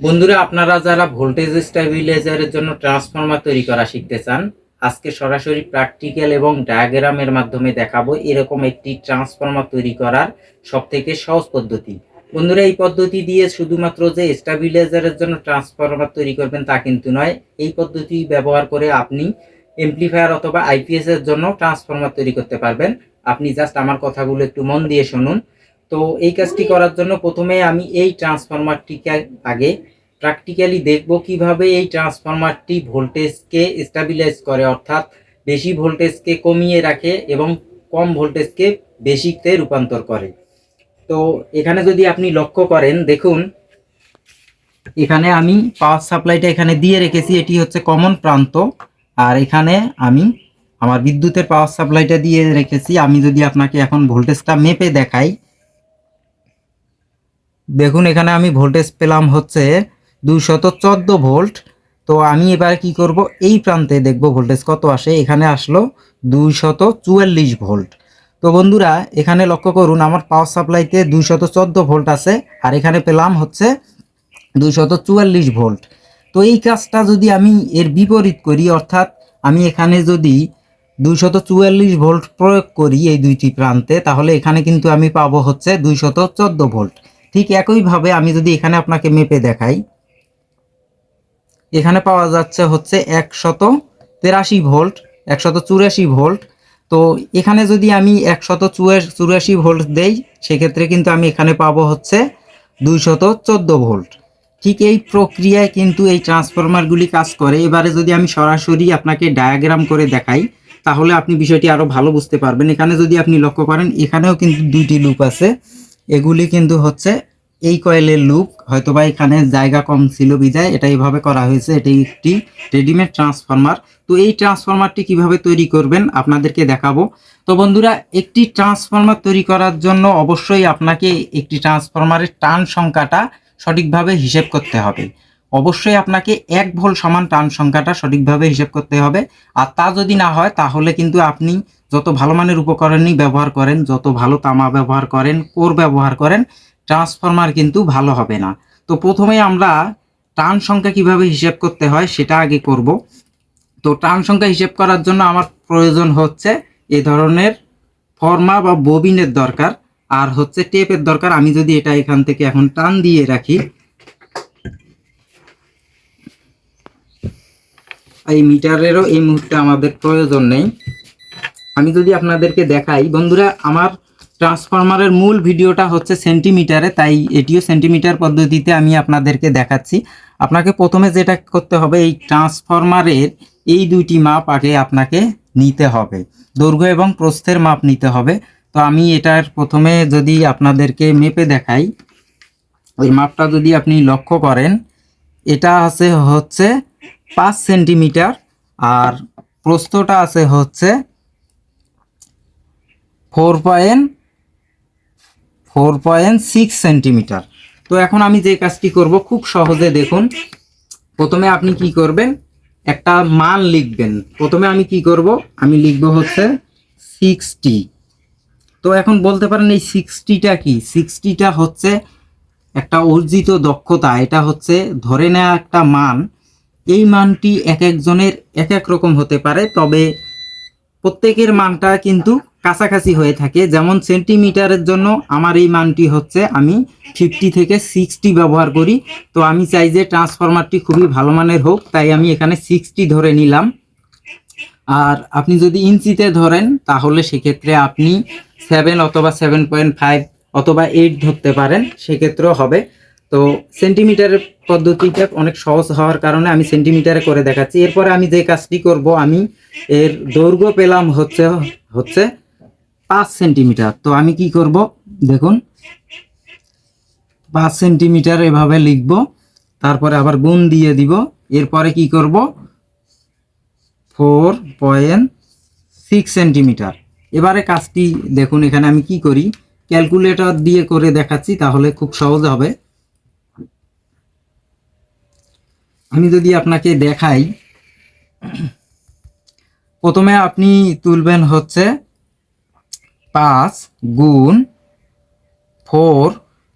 বন্ধুরা, আপনারা যারা ভোল্টেজ স্টেবিলাইজারের জন্য ট্রান্সফরমার তৈরি করা শিখতে চান, আজকে সরাসরি প্র্যাকটিক্যাল এবং ডায়াগ্রামের মাধ্যমে দেখাবো এরকম একটি ট্রান্সফরমার তৈরি করার সব থেকে সহজ পদ্ধতি। বন্ধুরা, এই পদ্ধতি দিয়ে শুধুমাত্র যে স্টেবিলাইজারের জন্য ট্রান্সফরমার তৈরি করবেন তা কিন্তু নয়, এই পদ্ধতি ব্যবহার করে আপনি এমপ্লিফায়ার অথবা আইপিএস এর জন্য ট্রান্সফরমার তৈরি করতে পারবেন। আপনি জাস্ট আমার কথাগুলো একটু মন দিয়ে শুনুন। তো এই কাজটি করার জন্য প্রথমে আমি এই ট্রান্সফরমারটিকে আগে প্র্যাকটিক্যালি দেখব কীভাবে এই ট্রান্সফরমারটি ভোল্টেজকে স্টাবিলাইজ করে অর্থাৎ বেশি ভোল্টেজকে কমিয়ে রাখে এবং কম ভোল্টেজকে বেশিতে রূপান্তর করে। তো এখানে যদি আপনি লক্ষ্য করেন দেখুন এখানে আমি পাওয়ার সাপ্লাইটা এখানে দিয়ে রেখেছি এটি হচ্ছে কমন প্রান্ত। আর এখানে আমি আমার বিদ্যুতের পাওয়ার সাপ্লাইটা দিয়ে রেখেছি। আমি যদি আপনাকে এখন ভোল্টেজটা মেপে দেখাই দেখুন, এখানে আমি ভোল্টেজ পেলাম হচ্ছে দুইশত চোদ্দ ভোল্ট তো আমি এবার কি করব? এই প্রান্তে দেখব ভোল্টেজ কত আসে। এখানে আসলো দুইশত চুয়াল্লিশ ভোল্ট তো বন্ধুরা, এখানে লক্ষ্য করুন, আমার পাওয়ার সাপ্লাইতে দুইশত চোদ্দ ভোল্ট আছে, আর এখানে পেলাম হচ্ছে দুইশত চুয়াল্লিশ ভোল্ট তো এই কাজটা যদি আমি এর বিপরীত করি, অর্থাৎ আমি এখানে যদি দুইশত চুয়াল্লিশ ভোল্ট প্রয়োগ করি এই দুইটি প্রান্তে, তাহলে এখানে কিন্তু আমি পাবো হচ্ছে দুইশত চোদ্দ ভোল্ট ঠিক একইভাবে আমি যদি এখানে আপনাকে মেপে দেখাই, এখানে পাওয়া যাচ্ছে হচ্ছে একশত তেরাশি ভোল্ট, একশত চুরাশি ভোল্ট। তো এখানে যদি আমি একশত চুরাশি ভোল্ট দেই, সেক্ষেত্রে কিন্তু আমি এখানে পাবো হচ্ছে দুইশত চোদ্দ ভোল্ট। ঠিক এই প্রক্রিয়ায় কিন্তু এই ট্রান্সফরমারগুলি কাজ করে। এবারে যদি আমি সরাসরি আপনাকে ডায়াগ্রাম করে দেখাই, তাহলে আপনি বিষয়টি আরও ভালো বুঝতে পারবেন। এখানে যদি আপনি লক্ষ্য করেন, এখানেও কিন্তু দুইটি লুপ আছে। এগুলি কিন্তু হচ্ছে এই কয়েলের লুপ, হয়তোবা এখানে জায়গা কম ছিল বিজায়, এটা এইভাবে করা হয়েছে, এটি একটি রেডিমেড ট্রান্সফরমার। তো এই ট্রান্সফরমারটি কীভাবে তৈরি করবেন আপনাদেরকে দেখাবো। তো বন্ধুরা, একটি ট্রান্সফরমার তৈরি করার জন্য অবশ্যই আপনাকে একটি ট্রান্সফরমারের টান সংখ্যাটা সঠিকভাবে হিসেব করতে হবে। অবশ্যই আপনাকে এক ভোল্ট সমান টান সংখ্যাটা সঠিকভাবে হিসেব করতে হবে। আর তা যদি না হয়, তাহলে কিন্তু আপনি যত ভালো মানের উপকরণই ব্যবহার করেন, যত ভালো তামা ব্যবহার করেন, কোর ব্যবহার করেন ট্রান্সফরমার কিন্তু ভালো হবে না। তো প্রথমে আমরা টান সংখ্যা কীভাবে হিসেব করতে হয় সেটা আগে করব। তো টান সংখ্যা হিসেব করার জন্য আমার প্রয়োজন হচ্ছে এ ধরনের ফর্মা বা ববিনের দরকার, আর হচ্ছে টেপের দরকার। আমি যদি এটা এখান থেকে এখন টান দিয়ে রাখি, এই মিটারেরও এই মুহূর্তে আমাদের প্রয়োজন নেই। আমি যদি আপনাদেরকে দেখাই, বন্ধুরা, আমার ট্রান্সফরমারের মূল ভিডিওটা হচ্ছে সেন্টিমিটারে তাই এটিও সেন্টিমিটার পদ্ধতিতে আমি আপনাদেরকে দেখাচ্ছি। আপনাকে প্রথমে যেটা করতে হবে, এই ট্রান্সফরমারের এই দুইটি মাপ আগে আপনাকে নিতে হবে। দৈর্ঘ্য এবং প্রস্থের মাপ নিতে হবে। তো আমি এটার প্রথমে যদি আপনাদেরকে মেপে দেখাই, ওই মাপটা যদি আপনি লক্ষ্য করেন, এটা আছে হচ্ছে পাঁচ সেন্টিমিটার আর প্রস্থটা আছে হচ্ছে four point four point six centimetre. তো এখন আমি যে কাজটি করব, খুব সহজে দেখুন। প্রথমে আপনি কি করবেন, একটা মান লিখবেন। প্রথমে আমি কি করব, আমি লিখব হচ্ছে সিক্সটি। তো এখন বলতে পারেন এই সিক্সটিটা কি? সিক্সটিটা হচ্ছে একটা অর্জিত দক্ষতা, এটা হচ্ছে ধরে নেওয়া একটা মান। এই মানটি এক একজনের এক এক রকম হতে পারে, তবে প্রত্যেকের মানটা কিন্তু কাছাকাছি হয়ে থাকে। যেমন সেন্টিমিটারের জন্য আমার এই মানটি হচ্ছে আমি ফিফটি থেকে সিক্সটি ব্যবহার করি। তো আমি চাই যে ট্রান্সফরমারটি খুবই ভালো মানের হোক, তাই আমি এখানে সিক্সটি ধরে নিলাম। আর আপনি যদি ইঞ্চিতে ধরেন, তাহলে সেক্ষেত্রে আপনি সেভেন অথবা সেভেন পয়েন্ট ফাইভ অথবা এইট ধরতে পারেন, সেক্ষেত্রেও হবে। তো সেন্টিমিটারের পদ্ধতিটা অনেক সহজ হওয়ার কারণে আমি সেন্টিমিটারে করে দেখাচ্ছি। এরপরে আমি যে কাজটি করব, আমি এর দৈর্ঘ্য পেলাম হচ্ছে হচ্ছে পাঁচ সেন্টিমিটার। তো আমি কি করব? দেখুন, পাঁচ সেন্টিমিটার এভাবে লিখব, তারপরে আবার গুণ দিয়ে দিব। এরপরে কি করব? Four point six centimetre. এবারে কাজটি, দেখুন, এখানে আমি কি করি? ক্যালকুলেটর দিয়ে করে দেখাচ্ছি, তাহলে খুব সহজ হবে। আমি যদি আপনাকে দেখাই, প্রথমে আপনি তুলবেন হচ্ছে পাঁচ গুণ ফোর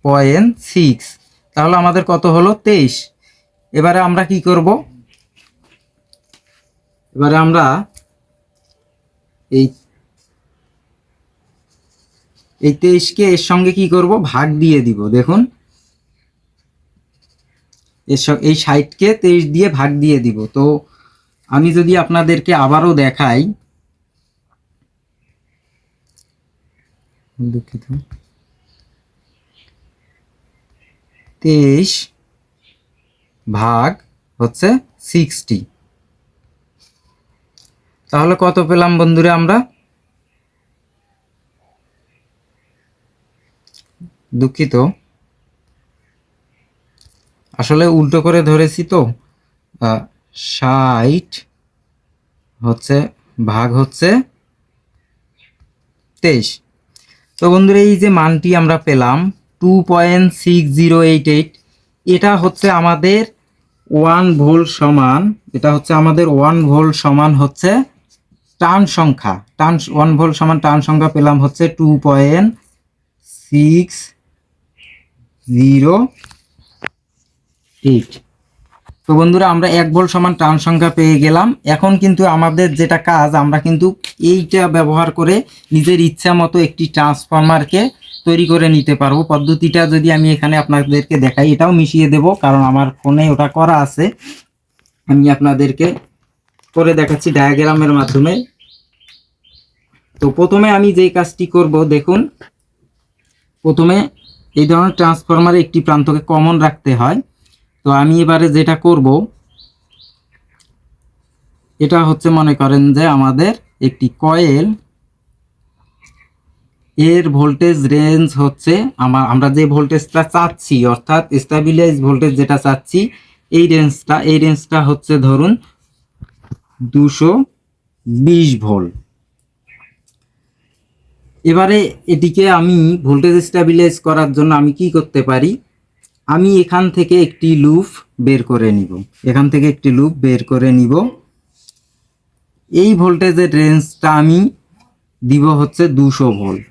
পয়েন্ট সিক্স। তাহলে আমাদের কত হলো? তেইশ। এবারে আমরা কি করব? এবারে আমরা এই এই তেইশকে এর সঙ্গে কি করব? ভাগ দিয়ে দিব। দেখুন। এর এই ষাটকে তেইশ দিয়ে ভাগ দিয়ে দিব। তো আমি যদি আপনাদেরকে আবারও দেখাই দুঃখিত। তেইশ ভাগ হচ্ছে সিক্সটি। তাহলে কত পেলাম বন্ধুরা আমরা? দুঃখিত। আসলে উল্টো করে ধরেছি তো ষাট হচ্ছে, ভাগ হচ্ছে তেইশ। তো বন্ধুরা, এই যে মানটি আমরা পেলাম two point six zero eight eight এটা হচ্ছে আমাদের ওয়ান ভোল্ট সমান, এটা হচ্ছে আমাদের ওয়ান ভোল্ট সমান হচ্ছে টান সংখ্যা। টান ওয়ান ভোল্ট সমান টান সংখ্যা পেলাম হচ্ছে two point six zero eight তো বন্ধুরা, আমরা এক ভোল্ট সমান টান সংখ্যা পেয়ে গেলাম। এখন কিন্তু আমাদের যেটা কাজ, আমরা কিন্তু এইটা ব্যবহার করে নিজের ইচ্ছা মতো একটি ট্রান্সফরমারকে তৈরি করে নিতে পারব। পদ্ধতিটা যদি আমি এখানে আপনাদেরকে দেখাই, এটাও মিশিয়ে দেব, কারণ আমার ফোনে ওটা করা আছে। আমি আপনাদেরকে করে দেখাচ্ছি ডায়াগ্রামের মাধ্যমে। তো প্রথমে আমি যেই কাজটি করব, দেখুন। প্রথমে এই ধরনের ট্রান্সফরমারে একটি প্রান্তকে কমন রাখতে হয়। তো আমি এবারে যেটা করব, এটা হচ্ছে মনে করেন যে আমাদের একটি কয়েল। এর ভোল্টেজ রেঞ্জ হচ্ছে আমার আমরা যে ভোল্টেজটা চাচ্ছি, অর্থাৎ স্টাবিলাইজ ভোল্টেজ যেটা চাচ্ছি, এই রেঞ্জটা এই রেঞ্জটা হচ্ছে ধরুন দুশো বিশ ভোল্ট। এবারে এটিকে আমি ভোল্টেজ স্টাবিলাইজ করার জন্য আমি কি করতে পারি? আমি এখান থেকে একটি লুপ বের করে নিব। এখান থেকে একটি লুপ বের করে নিব। এই ভোল্টেজের রেঞ্জটা আমি দিব হচ্ছে দুশো ভোল্ট।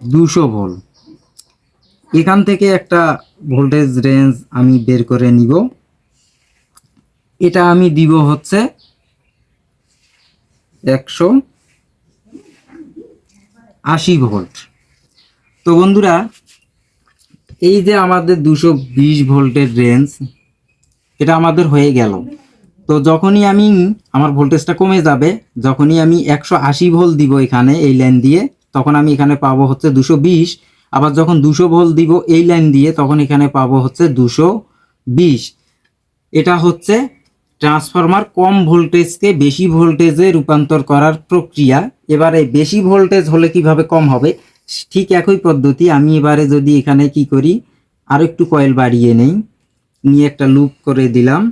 দুশো ভোল্ট। এখান থেকে একটা ভোল্টেজ রেঞ্জ আমি বের করে নিব। এটা আমি দিব হচ্ছে একশো আশি ভোল্ট। তো বন্ধুরা, এই যে আমাদের দুশো বিশ ভোল্টের রেঞ্জ এটা আমাদের হয়ে গেল। তো যখনই আমি, আমার ভোল্টেজটা কমে যাবে, যখনই আমি একশো আশি ভোল্ট দিব এখানে এই লাইন দিয়ে, তখন আমি এখানে পাবো হচ্ছে দুশো বিশ। আবার যখন দুশো ভোল্ট দিব এই লাইন দিয়ে, তখন এখানে পাবো হচ্ছে দুশো বিশ। এটা হচ্ছে ট্রান্সফরমার কম ভোল্টেজকে বেশি ভোল্টেজে রূপান্তর করার প্রক্রিয়া। এবারে বেশি ভোল্টেজ হলে কীভাবে কম হবে? ঠিক একই পদ্ধতি। আমি এবারে যদি এখানে কি করি, আরও একটু কয়েল বাড়িয়ে নেই। নিয়ে একটা লুপ করে দিলাম।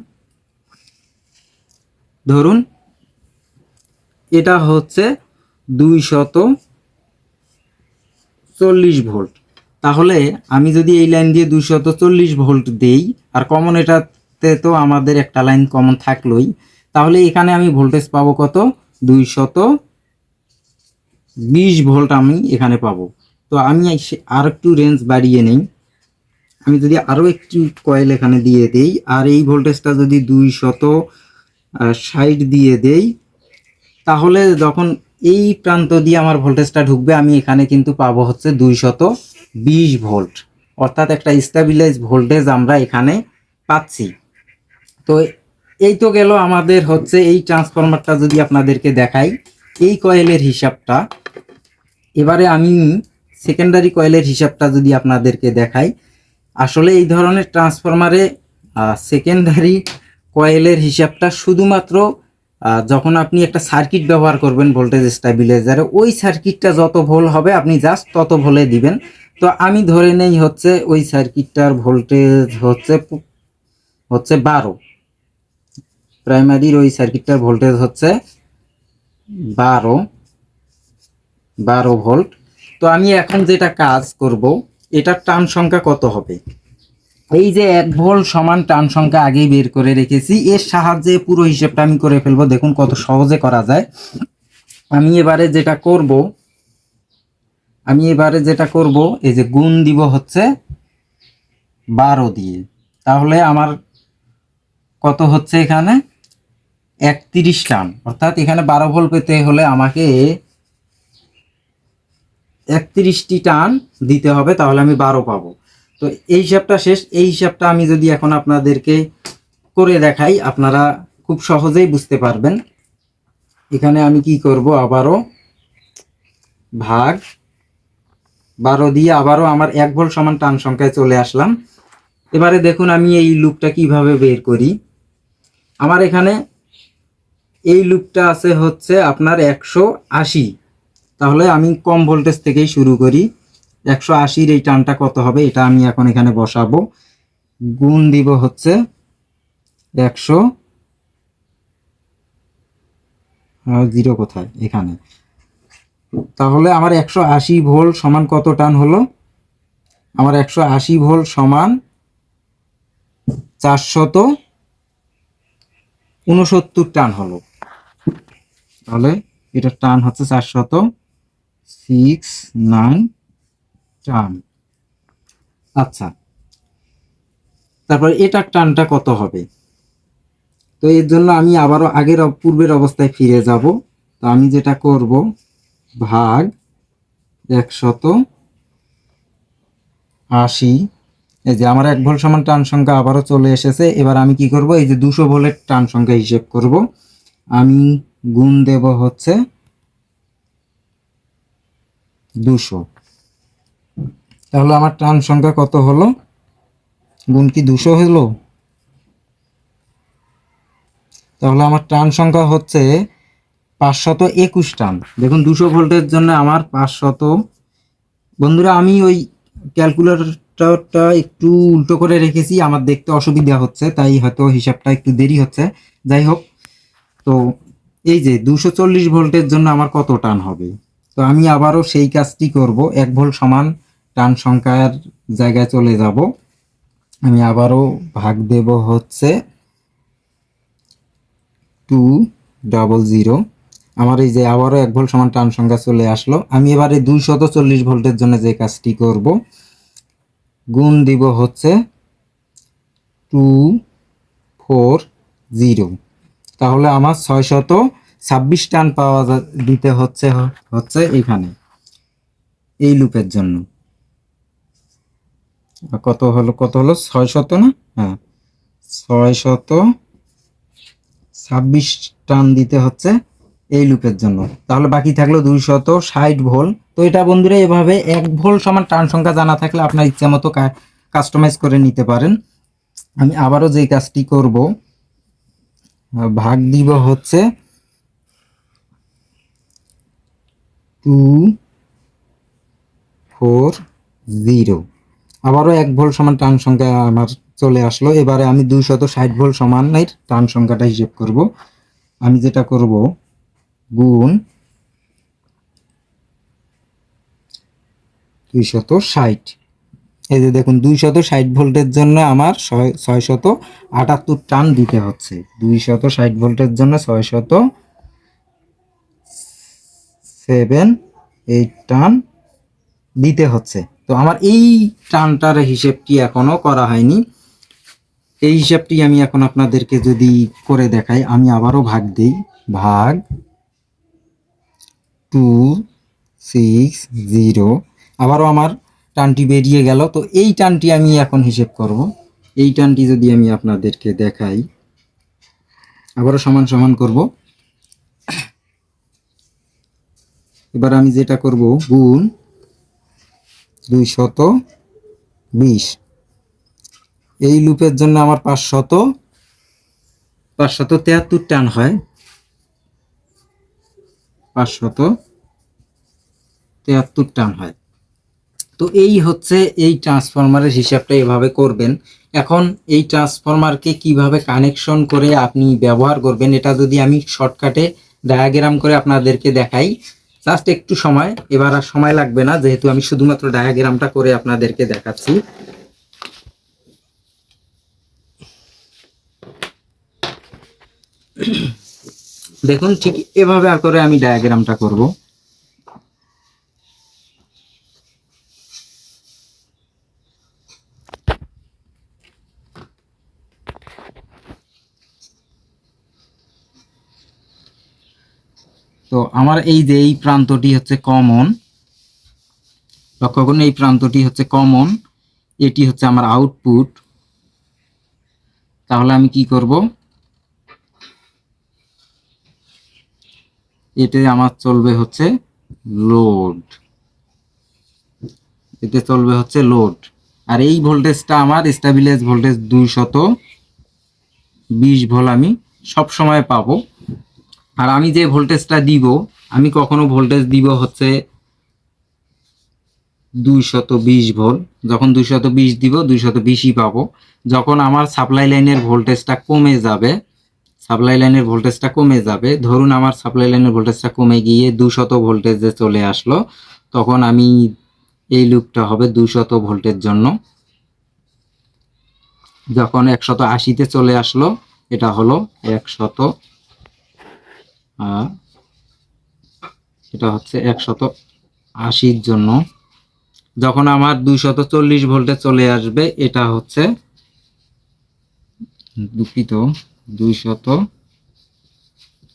ধরুন, এটা হচ্ছে দুই শত চল্লিশ ভোল্ট। তাহলে আমি যদি এই লাইন দিয়ে দুইশত চল্লিশ ভোল্ট দেই, আর কমন এটাতে তো আমাদের একটা লাইন কমন থাকলোই, তাহলে এখানে আমি ভোল্টেজ পাবো কত? দুইশত বিশ ভোল্ট আমি এখানে পাবো। তো আমি আর একটু রেঞ্জ বাড়িয়ে নেই। আমি যদি আরও একটু কয়েল এখানে দিয়ে দেই, আর এই ভোল্টেজটা যদি দুই শত ষাট দিয়ে দেই, তাহলে যখন এই প্রান্ত দিয়ে আমার ভোল্টেজটা ঢুকবে, আমি এখানে কিন্তু পাবো হচ্ছে দুই শত বিশ ভোল্ট। অর্থাৎ একটা স্টাবিলাইজ ভোল্টেজ আমরা এখানে পাচ্ছি। তো এই তো গেল আমাদের হচ্ছে এই ট্রান্সফরমারটা যদি আপনাদেরকে দেখাই, এই কয়েলের হিসাবটা। এবারে আমি সেকেন্ডারি কয়েলের হিসাবটা যদি আপনাদেরকে দেখাই, আসলে এই ধরনের ট্রান্সফরমারে সেকেন্ডারি কয়েলের হিসাবটা শুধুমাত্র যখন আপনি একটা সার্কিট ব্যবহার করবেন ভোল্টেজ স্টাবিলাইজারে ওই সার্কিটটা যত ভোল হবে আপনি জাস্ট তত ভোলে দিবেন। তো আমি ধরে নেই হচ্ছে ওই সার্কিটটার ভোল্টেজ হচ্ছে হচ্ছে বারো। প্রাইমারির ওই সার্কিটটার ভোল্টেজ হচ্ছে বারো। বারো ভোল্ট। তো আমি এখন যেটা কাজ করব, এটার টান সংখ্যা কত হবে? এই যে এক ভোল্ট সমান টান সংখ্যা আগেই বের করে রেখেছি, এর সাহায্যে পুরো হিসেবটা আমি করে ফেলব। দেখুন কত সহজে করা যায়। আমি এবারে যেটা করব, আমি এবারে যেটা করব, এই যে গুণ দিব হচ্ছে বারো দিয়ে। তাহলে আমার কত হচ্ছে এখানে? একত্রিশ টান। অর্থাৎ এখানে বারো ভোল্ট পেতে হলে আমাকে একত্রিশটি টান দিতে হবে, তাহলে আমি বারো পাবো। তো এই হিসাবটা শেষ। এই হিসাবটা আমি যদি এখন আপনাদেরকে করে দেখাই, আপনারা খুব সহজেই বুঝতে পারবেন। এখানে আমি কি করব? আবারও ভাগ। বারো দিয়ে আবারও আমার এক ভোল্ট সমান টান সংখ্যায় চলে আসলাম। এবারে দেখুন আমি এই লুপটা কীভাবে বের করি। আমার এখানে এই লুপটা আছে হচ্ছে আপনার একশো আশি। তাহলে আমি কম ভোল্টেজ থেকেই শুরু করি। একশো আশির এই টানটা কত হবে এটা আমি এখন এখানে বসাবো। গুণ দিব হচ্ছে একশো। জিরো কোথায়? এখানে। তাহলে আমার একশো আশি ভোল্ট সমান কত টান হলো? আমার একশো আশি ভোল্ট সমান চারশত উনসত্তর টান হলো। তাহলে এটার টান হচ্ছে চারশত। সিক্স নাইন টান। আচ্ছা তারপর এটার টানটা কত হবে? তো এর জন্য আমি আবারও আগের পূর্বের অবস্থায় ফিরে যাব। তো আমি যেটা করব, ভাগ একশত আশি। এই যে আমার এক ভোল্ট সমান টান সংখ্যা আবারও চলে এসেছে। এবার আমি কি করব? এই যে দুশো ভোল্টের টান সংখ্যা হিসেব করব। আমি গুণ দেব হচ্ছে দুশো। তাহলে আমার টান সংখ্যা কত হলো? গুণ কি দুশো হলো? তাহলে আমার টান সংখ্যা হচ্ছে পাঁচশত একুশ টান। দেখুন, দুশো ভোল্টের জন্য আমার পাঁচশত। বন্ধুরা, আমি ওই ক্যালকুলেটরটা একটু উল্টো করে রেখেছি, আমার দেখতে অসুবিধা হচ্ছে, তাই হয়তো হিসাবটা একটু দেরি হচ্ছে। যাই হোক, তো এই যে দুশো চল্লিশ ভোল্টের জন্য আমার কত টান হবে? তো আমি আবারও সেই কাজটি করব। এক ভোল সমান টান সংখ্যার জায়গায় চলে যাব। আমি আবারও ভাগ দেব হচ্ছে টু ডাবল জিরো। আমার এই যে আবারও এক ভোল্ট সমান টান সংখ্যা চলে আসলো। আমি এবারে দুইশত চল্লিশ ভোল্টের জন্য যে কাজটি করব, গুণ দিব হচ্ছে টু ফোর জিরো। তাহলে আমার ছয়শত ছাব্বিশ টান পাওয়া দিতে হচ্ছে হচ্ছে এখানে। এই লুপের জন্য। কত হলো কত হলো? ছয় শত না? হ্যাঁ। ছয় শত ছাব্বিশ টান দিতে হচ্ছে এই লুপের জন্য। তাহলে বাকি থাকল দুই শত ষাট ভোল। তো এটা বন্ধুরা, এভাবে এক ভোল সমান টান সংখ্যা জানা থাকলে আপনার ইচ্ছা মতো কাস্টমাইজ করে নিতে পারেন। আমি আবারও যে কাজটি করব, ভাগ দিব হচ্ছে টু ফোর জিরো আবারও এক ভোল্ট সমান টান সংখ্যা আমার চলে আসলো। এবারে আমি দুইশত ষাট ভোল্ট সমানের টান সংখ্যাটা হিসেব করব। আমি যেটা করব, গুণ দুইশত ষাট। এই যে দেখুন, দুইশত ষাট ভোল্টের জন্য আমার ছয়, ছয়শত আটাত্তর টান দিতে হচ্ছে। দুইশত ষাট ভোল্টের জন্য ছয়শত সেভেন, এইট টান দিতে হচ্ছে। তো আমার এই টানটার হিসেবটি এখনও করা হয়নি। এই হিসাবটি আমি এখন আপনাদেরকে যদি করে দেখাই, আমি আবারও ভাগ দিই। ভাগ টু, সিক্স, জিরো। আবারও আমার টানটি বেরিয়ে গেল। তো এই টানটি আমি এখন হিসেব করব। এই টানটি যদি আমি আপনাদেরকে দেখাই, আবারও সমান সমান করব। এবার আমি যেটা করব, গুণ দুই শত বিশ। এই লুপের জন্য আমার পাঁচশত পাঁচশত তেহাত্তর টান হয়। পাঁচশত তেহাত্তর টান হয়। তো এই হচ্ছে এই ট্রান্সফরমারের হিসাবটা এভাবে করবেন। এখন এই ট্রান্সফরমারকে কীভাবে কানেকশন করে আপনি ব্যবহার করবেন, এটা যদি আমি শর্টকাটে ডায়াগ্রাম করে আপনাদেরকে দেখাই। জাস্ট একটু সময়। এবার আর সময় লাগবে না, যেহেতু আমি শুধুমাত্র ডায়াগ্রামটা করে আপনাদেরকে দেখাচ্ছি। দেখুন, ঠিক এভাবে আর করে আমি ডায়াগ্রামটা করব। তো আমার এই যে এই প্রান্তটি হচ্ছে কমন লক্ষ্য করুন, এই প্রান্তটি হচ্ছে কমন এটি হচ্ছে আমার আউটপুট তাহলে আমি কি করব? এতে আমার চলবে হচ্ছে লোড এতে চলবে হচ্ছে লোড আর এই ভোল্টেজটা আমার স্টেবিলাইজ ভোল্টেজ দুইশত বিশ ভোল্ট আমি সব সময় পাবো। আর আমি যে ভোল্টেজটা দিব, আমি কখনো ভোল্টেজ দিব হচ্ছে দুইশত বিশ ভোল্ট। যখন দুইশত বিশ দিব, দুইশত বিশই পাবো। যখন আমার সাপ্লাই লাইনের ভোল্টেজটা কমে যাবে, সাপ্লাই লাইনের ভোল্টেজটা কমে যাবে, ধরুন আমার সাপ্লাই লাইনের ভোল্টেজটা কমে গিয়ে দুশত ভোল্টেজে চলে আসলো, তখন আমি এই লুপটা হবে দুশত ভোল্টের জন্য। যখন একশত আশিতে চলে আসলো, এটা হলো একশত এটা হচ্ছে একশত আশির জন্য। যখন আমার দুইশত চল্লিশ ভোল্টে চলে আসবে, এটা হচ্ছে দুঃখিত, দুইশত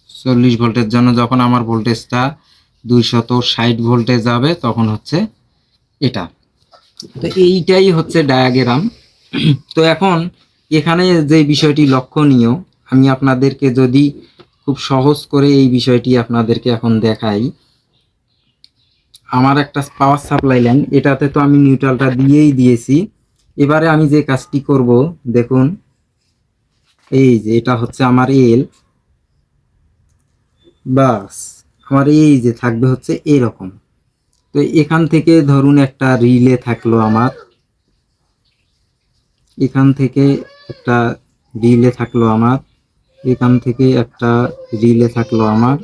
চল্লিশ ভোল্টের জন্য যখন আমার ভোল্টেজটা দুইশত ষাট ভোল্টে যাবে, তখন হচ্ছে এটা। তো এইটাই হচ্ছে ডায়াগ্রাম। তো এখন এখানে যে বিষয়টি লক্ষণীয়, আমি আপনাদেরকে যদি খুব সহজ করে এই বিষয়টি আপনাদেরকে এখন দেখাই। আমার একটা পাওয়ার সাপ্লাই লাইন এটাতে তো আমি নিউট্রালটা দিয়েই দিয়েছি। এবারে আমি যে কাজটি করব, দেখুন, এই যে এটা হচ্ছে আমার এল বাস, আমার এই যে থাকবে হচ্ছে এরকম। তো এখান থেকে ধরুন একটা রিলে থাকল আমার। এখান থেকে একটা রিলে থাকল আমার। এখান থেকে একটা রিলে থাকল আমার।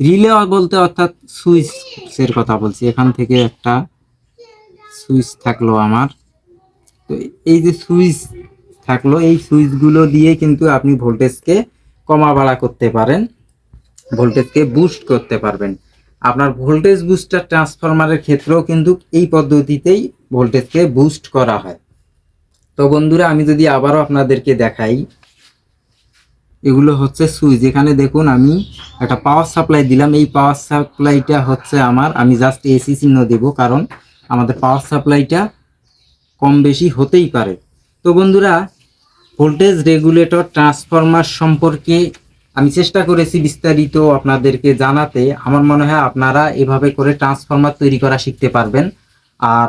রিলে বলতে অর্থাৎ সুইচের কথা বলছি, এখান থেকে একটা সুইচ থাকল আমার। তো এই যে সুইচ থাকল, এই সুইচগুলো দিয়ে কিন্তু আপনি ভোল্টেজকে কমা বাড়া করতে পারেন, ভোল্টেজকে বুস্ট করতে পারবেন। আপনার ভোল্টেজ বুস্টার ট্রান্সফরমারের ক্ষেত্রেও কিন্তু এই পদ্ধতিতেই ভোল্টেজকে বুস্ট করা হয়। তো বন্ধুরা, আমি যদি আবারও আপনাদেরকে দেখাই এগুলো হচ্ছে সুইচ এখানে দেখুন আমি একটা পাওয়ার সাপ্লাই দিলাম। এই পাওয়ার সাপ্লাইটা হচ্ছে আমার, আমি জাস্ট এসি চিহ্ন দেব কারণ আমাদের পাওয়ার সাপ্লাইটা কম বেশি হতেই পারে। তো বন্ধুরা ভোল্টেজ রেগুলেটর ট্রান্সফরমার সম্পর্কে আমি চেষ্টা করেছি বিস্তারিত আপনাদেরকে জানাতে। আমার মনে হয় আপনারা এভাবে করে ট্রান্সফরমার তৈরি করা শিখতে পারবেন। আর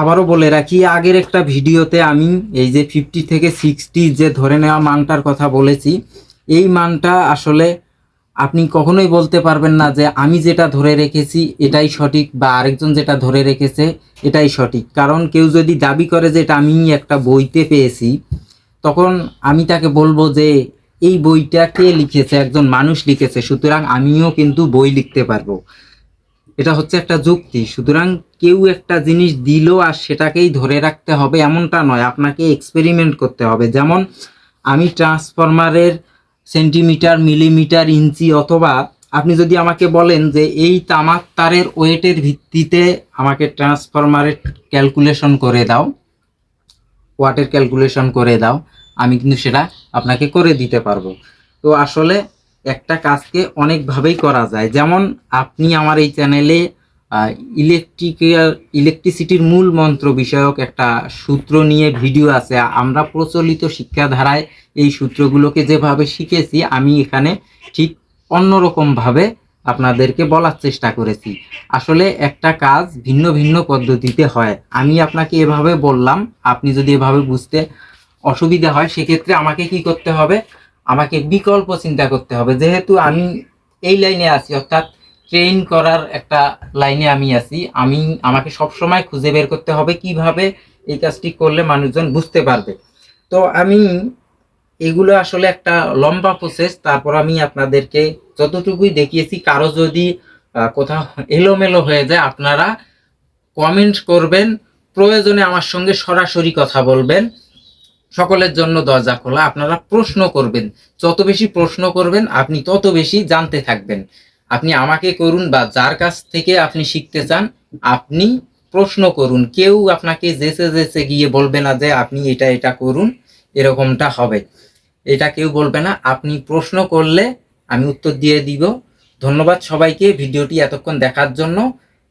আবারও বলে রাখি, আগের একটা ভিডিওতে আমি এই যে ফিফটি থেকে সিক্সটি যে ধরে নেওয়া মানটার কথা বলেছি, এই মানটা আসলে আপনি কখনোই বলতে পারবেন না যে আমি যেটা ধরে রেখেছি এটাই সঠিক বা আরেকজন যেটা ধরে রেখেছে এটাই সঠিক। কারণ কেউ যদি দাবি করে যে এটা আমি একটা বইতে পেয়েছি, তখন আমি তাকে বলব যে এই বইটা কে লিখেছে? একজন মানুষ লিখেছে। সুতরাং আমিও কিন্তু বই লিখতে পারব। এটা হচ্ছে একটা যুক্তি। সুতরাং কেউ একটা জিনিস দিল আর সেটাকেই ধরে রাখতে হবে এমনটা নয়। আপনাকে এক্সপেরিমেন্ট করতে হবে। যেমন আমি ট্রান্সফরমারের সেন্টিমিটার মিলিমিটার ইঞ্চি অথবা আপনি যদি আমাকে বলেন যে এই তামাক তারের ওয়েটের ভিত্তিতে আমাকে ট্রান্সফরমারের ক্যালকুলেশন করে দাও ওয়াটের ক্যালকুলেশন করে দাও, আমি কিন্তু সেটা আপনাকে করে দিতে পারব। তো আসলে একটা কাজকে অনেকভাবেই করা যায়। যেমন আপনি আমার এই চ্যানেলে ইলেকট্রিক্যাল ইলেকট্রিসিটির মূল মন্ত্র বিষয়ক একটা সূত্র নিয়ে ভিডিও আছে। আমরা প্রচলিত শিক্ষাধারায় এই সূত্রগুলোকে যেভাবে শিখেছি, আমি এখানে ঠিক অন্যরকমভাবে আপনাদেরকে বলার চেষ্টা করেছি। আসলে একটা কাজ ভিন্ন ভিন্ন পদ্ধতিতে হয়। আমি আপনাকে এভাবে বললাম, আপনি যদি এভাবে বুঝতে অসুবিধা হয়, সেক্ষেত্রে আমাকে কি করতে হবে? আমাকে বিকল্প চিন্তা করতে হবে। যেহেতু আমি এই লাইনে আছি, অর্থাৎ ট্রেন করার একটা লাইনে আমি আছি, আমি, আমাকে সবসময় খুঁজে বের করতে হবে কীভাবে এই কাজটি করলে মানুষজন বুঝতে পারবে। তো আমি এগুলো আসলে একটা লম্বা প্রসেস তারপর আমি আপনাদেরকে যতটুকুই দেখিয়েছি, কারও যদি কোথাও এলোমেলো হয়ে যায়, আপনারা কমেন্ট করবেন, প্রয়োজনে আমার সঙ্গে সরাসরি কথা বলবেন। সকলের জন্য দরজা খোলা। আপনারা প্রশ্ন করবেন। যত বেশি প্রশ্ন করবেন, আপনি তত বেশি জানতে থাকবেন। আপনি আমাকে করুন বা যার কাছ থেকে আপনি শিখতে চান, আপনি প্রশ্ন করুন। কেউ আপনাকে জেসে জেসে গিয়ে বলবে না যে আপনি এটা এটা করুন, এরকমটা হবে। এটা কেউ বলবে না। আপনি প্রশ্ন করলে আমি উত্তর দিয়ে দিব। ধন্যবাদ সবাইকে ভিডিওটি এতক্ষণ দেখার জন্য।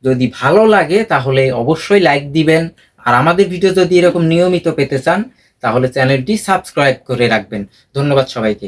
যদি ভালো লাগে তাহলে অবশ্যই লাইক দিবেন। আর আমাদের ভিডিও যদি এরকম নিয়মিত পেতে চান তাহলে চ্যানেলটি সাবস্ক্রাইব করে রাখবেন। ধন্যবাদ সবাইকে।